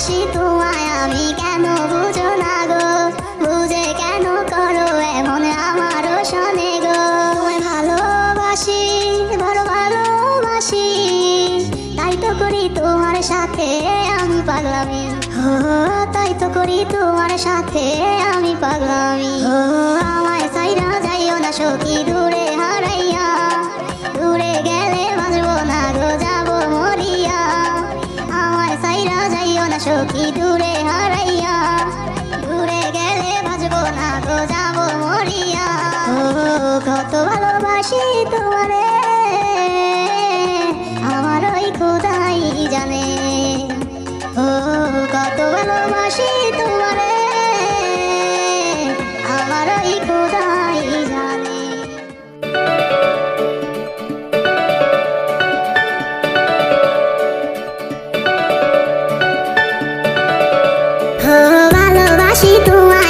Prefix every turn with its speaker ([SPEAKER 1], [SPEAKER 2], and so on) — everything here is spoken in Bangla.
[SPEAKER 1] ভালোবাসি তোমায়, আমি কেন বুঝো না গো? বুঝে কেন করো এমন আমারও শোনে গো? ভালোবাসি, বড় ভালোবাসি। তাই তো করি তোমার সাথে আমি পাগলামি। ও তাই তো করি তোমার সাথে আমি পাগলামি। আমায় সাইরা যাইও না সখী সখী দূরে হারাইয়া, দূরে গেলে বাঁচবো না গো, যাব মরিয়া। ও কত ভালোবাসি তোমারে, আমার ওই খোদাই জানে। ও কত ভালোবাসি তোমারে, আমার ওই ভালোবাসি তোমায়।